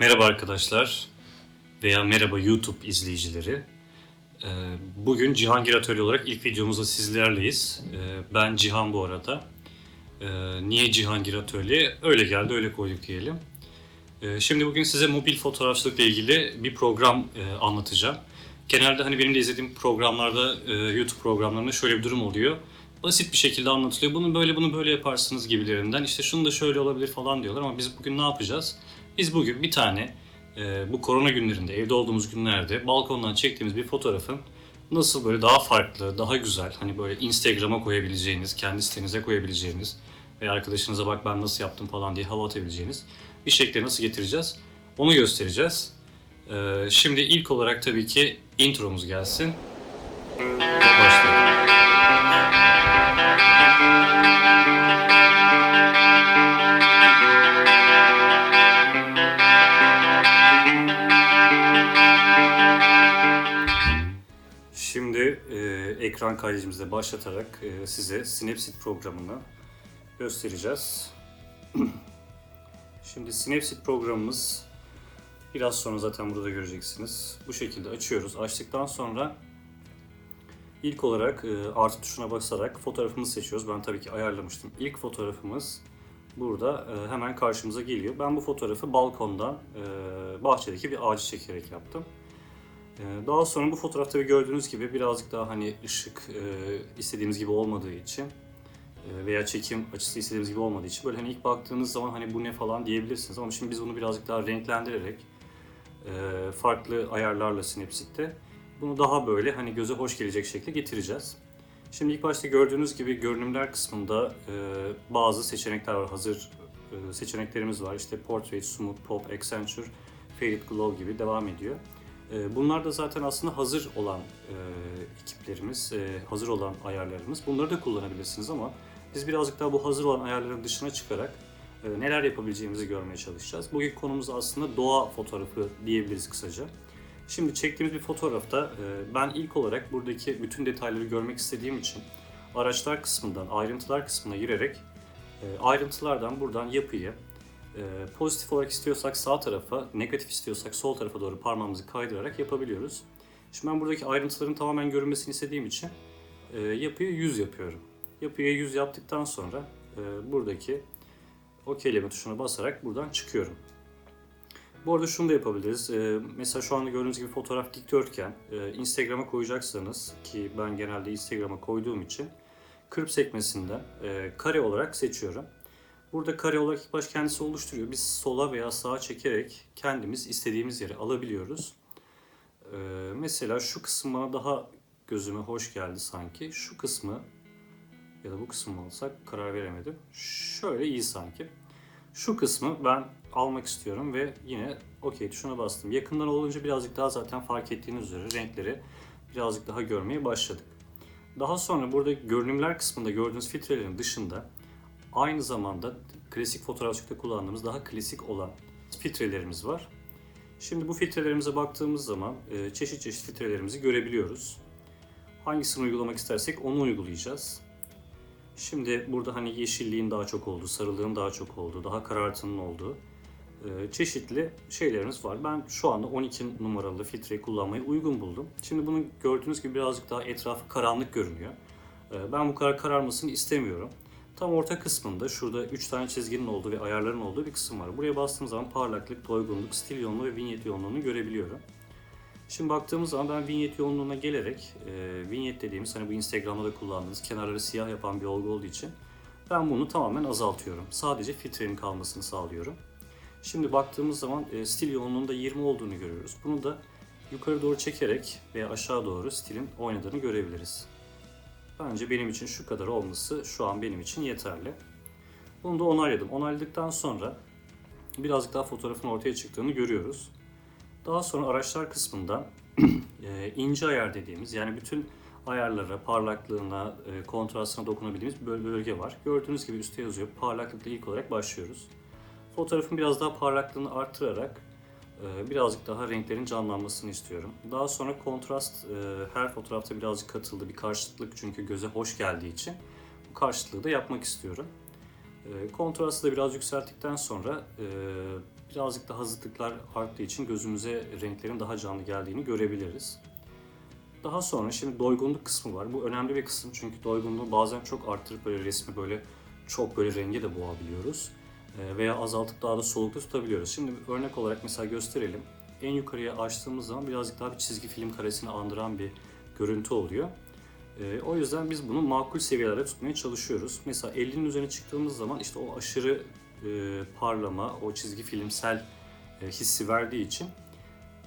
Merhaba arkadaşlar veya merhaba YouTube izleyicileri. Ee, Bugün Cihangir Atölye olarak ilk videomuzda sizlerleyiz. Ee, Ben Cihan bu arada. Ee, Niye Cihangir Atölye? Öyle geldi, öyle koyduk diyelim. Şimdi bugün size mobil fotoğrafçılıkla ilgili bir program e, anlatacağım. Genelde hani benim de izlediğim programlarda, e, YouTube programlarında şöyle bir durum oluyor. Basit bir şekilde anlatılıyor. Bunu böyle, bunu böyle yaparsınız gibilerinden. İşte şunu da şöyle olabilir falan diyorlar ama biz bugün ne yapacağız? Biz bugün bir tane e, bu korona günlerinde, evde olduğumuz günlerde balkondan çektiğimiz bir fotoğrafın nasıl böyle daha farklı, daha güzel, hani böyle Instagram'a koyabileceğiniz, kendi sitenize koyabileceğiniz veya arkadaşınıza bak ben nasıl yaptım falan diye hava atabileceğiniz bir şekilde nasıl getireceğiz onu göstereceğiz. E, şimdi ilk olarak tabii ki intromuz gelsin. Ekran kaydedicimizde başlatarak e, size Snapseed programını göstereceğiz. Şimdi Snapseed programımız biraz sonra zaten burada göreceksiniz. Bu şekilde açıyoruz. Açtıktan sonra ilk olarak e, artı tuşuna basarak fotoğrafımızı seçiyoruz. Ben tabii ki ayarlamıştım. İlk fotoğrafımız burada e, hemen karşımıza geliyor. Ben bu fotoğrafı balkondan bahçedeki bir ağacı çekerek yaptım. Ee, Daha sonra bu fotoğrafta gördüğünüz gibi birazcık daha hani ışık e, istediğimiz gibi olmadığı için e, veya çekim açısı istediğimiz gibi olmadığı için böyle hani ilk baktığınız zaman hani bu ne falan diyebilirsiniz ama şimdi biz bunu birazcık daha renklendirerek e, farklı ayarlarla Snapseed'de bunu daha böyle hani göze hoş gelecek şekilde getireceğiz. Şimdi ilk başta gördüğünüz gibi görünümler kısmında bazı seçenekler var. Hazır seçeneklerimiz var. İşte Portrait, Smooth, Pop, Accenture, Faded Glow gibi devam ediyor. E, Bunlar da zaten aslında hazır olan e, ekiplerimiz, e, hazır olan ayarlarımız. Bunları da kullanabilirsiniz ama biz birazcık daha bu hazır olan ayarların dışına çıkarak e, neler yapabileceğimizi görmeye çalışacağız. Bugün konumuz aslında doğa fotoğrafı diyebiliriz kısaca. Şimdi çektiğimiz bir fotoğrafta ben ilk olarak buradaki bütün detayları görmek istediğim için araçlar kısmından ayrıntılar kısmına girerek ayrıntılardan buradan yapıyı e, pozitif olarak istiyorsak sağ tarafa, negatif istiyorsak sol tarafa doğru parmağımızı kaydırarak yapabiliyoruz. Şimdi ben buradaki ayrıntıların tamamen görünmesini istediğim için e, yapıyı 100 yapıyorum. Yapıyı 100 yaptıktan sonra e, buradaki okeyleme tuşuna basarak buradan çıkıyorum. Bu arada şunu da yapabiliriz. E, mesela şu anda gördüğünüz gibi fotoğraf dikdörtgen. E, Instagram'a koyacaksanız ki ben genelde Instagram'a koyduğum için kırp sekmesinden kare olarak seçiyorum. Burada kare olarak ilk baş kendisi oluşturuyor. Biz sola veya sağa çekerek kendimiz istediğimiz yere alabiliyoruz. Ee, mesela şu kısım bana daha gözüme hoş geldi sanki. Şu kısmı ya da bu kısmı alsak karar veremedim. Şöyle iyi sanki. Şu kısmı ben almak istiyorum ve yine okey tuşuna bastım. Yakından olunca birazcık daha zaten fark ettiğiniz üzere renkleri birazcık daha görmeye başladık. Daha sonra burada görünümler kısmında gördüğünüz filtrelerin dışında Aynı zamanda klasik fotoğrafçılıkta kullandığımız daha klasik olan filtrelerimiz var. Şimdi bu filtrelerimize baktığımız zaman e, çeşit çeşit filtrelerimizi görebiliyoruz. Hangisini uygulamak istersek onu uygulayacağız. Şimdi burada hani yeşilliğin daha çok olduğu, sarılığın daha çok olduğu, daha karartının olduğu e, çeşitli şeylerimiz var. Ben şu anda 12 numaralı filtreyi kullanmayı uygun buldum. Şimdi bunu gördüğünüz gibi birazcık daha etrafı karanlık görünüyor. E, Ben bu kadar kararmasını istemiyorum. Tam orta kısmında şurada 3 tane çizginin olduğu ve ayarların olduğu bir kısım var. Buraya bastığım zaman parlaklık, doygunluk, stil yoğunluğu ve vinyet yoğunluğunu görebiliyorum. Şimdi baktığımız zaman ben vinyet yoğunluğuna gelerek, e, vinyet dediğimiz hani bu Instagram'da da kullandığınız kenarları siyah yapan bir olgu olduğu için ben bunu tamamen azaltıyorum. Sadece filtrenin kalmasını sağlıyorum. Şimdi baktığımız zaman e, stil yoğunluğunda 20 olduğunu görüyoruz. Bunu da yukarı doğru çekerek veya aşağı doğru stilin oynadığını görebiliriz. Bence benim için şu kadar olması şu an benim için yeterli. Bunu da onayladım. Onayladıktan sonra birazcık daha fotoğrafın ortaya çıktığını görüyoruz. Daha sonra araçlar kısmında e, ince ayar dediğimiz yani bütün ayarlara, parlaklığına, e, kontrastına dokunabildiğimiz bir böl- bölge var. Gördüğünüz gibi üstte yazıyor. Parlaklıkla ilk olarak başlıyoruz. Fotoğrafın biraz daha parlaklığını arttırarak birazcık daha renklerin canlanmasını istiyorum. Daha sonra kontrast e, her fotoğrafta birazcık katıldı. Bir karşıtlık çünkü göze hoş geldiği için bu karşıtlığı da yapmak istiyorum. E, Kontrastı da biraz yükselttikten sonra e, birazcık daha zıtlıklar arttığı için gözümüze renklerin daha canlı geldiğini görebiliriz. Daha sonra şimdi doygunluk kısmı var. Bu önemli bir kısım çünkü doygunluğu bazen çok arttırıp böyle resmi böyle çok böyle renge de boğabiliyoruz. Ee, Veya azaltıp daha da solukta tutabiliyoruz. Şimdi örnek olarak mesela gösterelim. En yukarıya açtığımız zaman birazcık daha bir çizgi film karesini andıran bir görüntü oluyor. Ee, o yüzden biz bunu makul seviyelerde tutmaya çalışıyoruz. Mesela 50'nin üzerine çıktığımız zaman işte o aşırı e, parlama, o çizgi filmsel e, hissi verdiği için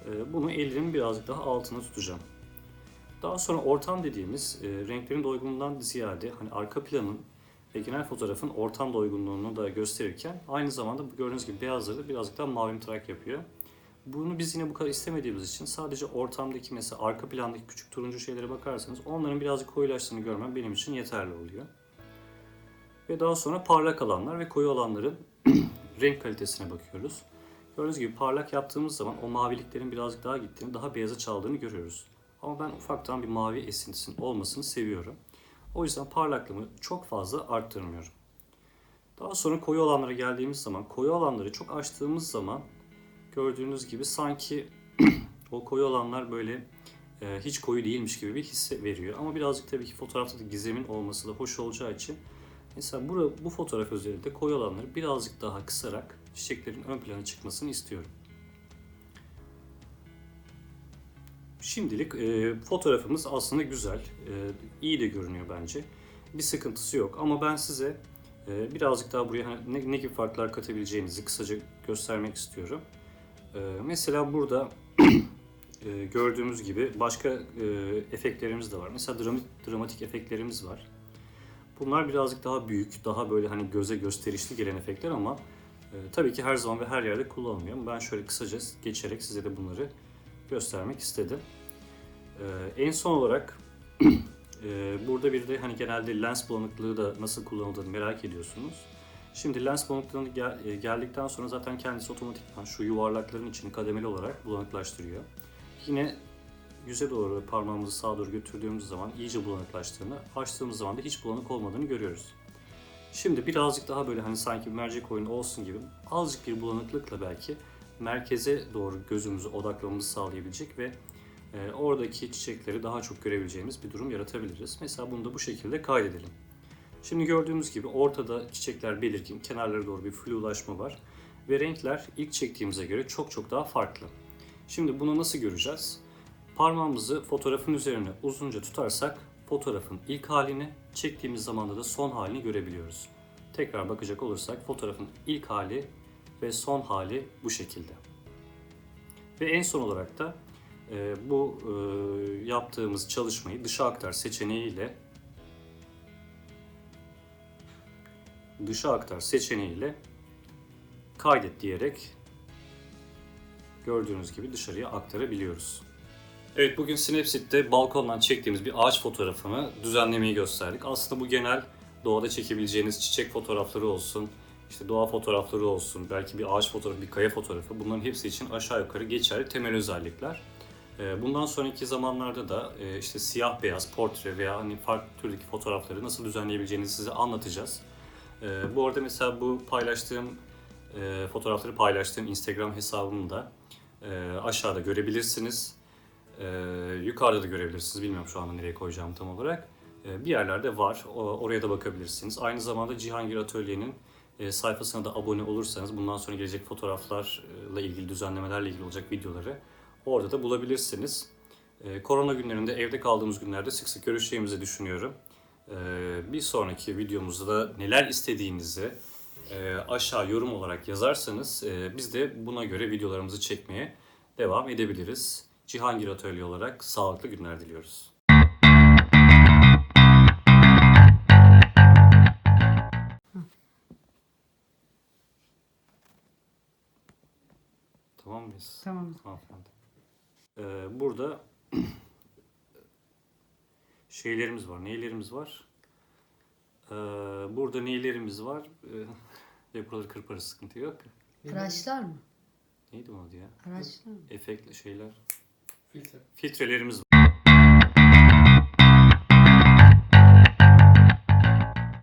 e, bunu 50'nin birazcık daha altına tutacağım. Daha sonra ortam dediğimiz e, renklerin doygunluğundan ziyade hani arka planın genel fotoğrafın ortam doygunluğunu da gösterirken aynı zamanda bu gördüğünüz gibi beyazları birazcık daha mavimtırak yapıyor. Bunu biz yine bu kadar istemediğimiz için sadece ortamdaki mesela arka plandaki küçük turuncu şeylere bakarsanız onların birazcık koyulaştığını görmem benim için yeterli oluyor. Ve daha sonra parlak alanlar ve koyu alanların renk kalitesine bakıyoruz. Gördüğünüz gibi parlak yaptığımız zaman o maviliklerin birazcık daha gittiğini, daha beyaza çaldığını görüyoruz. Ama ben ufaktan bir mavi esintisinin olmasını seviyorum. O yüzden parlaklığımı çok fazla arttırmıyorum. Daha sonra koyu alanlara geldiğimiz zaman, koyu alanları çok açtığımız zaman gördüğünüz gibi sanki o koyu alanlar böyle e, hiç koyu değilmiş gibi bir hisse veriyor. Ama birazcık tabii ki fotoğrafta da gizemin olması da hoş olacağı için mesela bu, bu fotoğraf özelinde koyu alanları birazcık daha kısarak çiçeklerin ön plana çıkmasını istiyorum. Şimdilik e, fotoğrafımız aslında güzel, e, iyi de görünüyor bence. Bir sıkıntısı yok ama ben size e, birazcık daha buraya hani ne, ne gibi farklar katabileceğinizi kısaca göstermek istiyorum. E, mesela burada e, gördüğümüz gibi başka e, efektlerimiz de var. Mesela dramatik, dramatik efektlerimiz var. Bunlar birazcık daha büyük, daha böyle hani göze gösterişli gelen efektler ama e, tabii ki her zaman ve her yerde kullanılmıyor. Ben şöyle kısaca geçerek size de bunları göstermek istedim. Ee, en son olarak e, burada bir de hani genelde lens bulanıklığı da nasıl kullanıldığını merak ediyorsunuz. Şimdi lens bulanıklığını gel- e, geldikten sonra zaten kendisi otomatikman şu yuvarlakların içini kademeli olarak bulanıklaştırıyor. Yine yüze doğru parmağımızı sağa doğru götürdüğümüz zaman iyice bulanıklaştığını, açtığımız zaman da hiç bulanık olmadığını görüyoruz. Şimdi birazcık daha böyle hani sanki mercek oyunu olsun gibi azıcık bir bulanıklıkla belki merkeze doğru gözümüzü odaklamamızı sağlayabilecek ve e, oradaki çiçekleri daha çok görebileceğimiz bir durum yaratabiliriz. Mesela bunu da bu şekilde kaydedelim. Şimdi gördüğümüz gibi ortada çiçekler belirgin, kenarlara doğru bir flulaşma var ve renkler ilk çektiğimize göre çok çok daha farklı. Şimdi bunu nasıl göreceğiz? Parmağımızı fotoğrafın üzerine uzunca tutarsak fotoğrafın ilk halini, çektiğimiz zamanda da son halini görebiliyoruz. Tekrar bakacak olursak fotoğrafın ilk hali ve son hali bu şekilde. Ve en son olarak da e, bu e, yaptığımız çalışmayı dışa aktar seçeneğiyle dışa aktar seçeneğiyle kaydet diyerek gördüğünüz gibi dışarıya aktarabiliyoruz. Evet bugün Snapseed'de balkondan çektiğimiz bir ağaç fotoğrafını düzenlemeyi gösterdik. Aslında bu genel doğada çekebileceğiniz çiçek fotoğrafları olsun, işte doğa fotoğrafları olsun, belki bir ağaç fotoğrafı, bir kaya fotoğrafı bunların hepsi için aşağı yukarı geçerli temel özellikler. Ee, Bundan sonraki zamanlarda da e, işte siyah beyaz, portre veya hani farklı türdeki fotoğrafları nasıl düzenleyebileceğinizi size anlatacağız. Ee, Bu arada mesela bu paylaştığım e, fotoğrafları paylaştığım Instagram hesabımı da e, aşağıda görebilirsiniz. Yukarıda da görebilirsiniz. Bilmiyorum şu anda nereye koyacağım tam olarak. Bir yerlerde var. Oraya da bakabilirsiniz. Aynı zamanda Cihangir Atölye'nin e, sayfasına da abone olursanız bundan sonra gelecek fotoğraflarla ilgili düzenlemelerle ilgili olacak videoları orada da bulabilirsiniz. Ee, korona günlerinde evde kaldığımız günlerde sık sık görüşeceğimizi düşünüyorum. Ee, bir sonraki videomuzda da neler istediğinizi e, aşağı yorum olarak yazarsanız e, biz de buna göre videolarımızı çekmeye devam edebiliriz. Cihangir Atölye olarak sağlıklı günler diliyoruz. Hanımefendi. Ee, burada şeylerimiz var. Neylerimiz var? Ee, burada neylerimiz var? Ee, ve buraları kırparız sıkıntı yok. Araçlar mı? Neydi o adı ya? Araçlar mı? Efekt şeyler. Filtre. Filtrelerimiz var.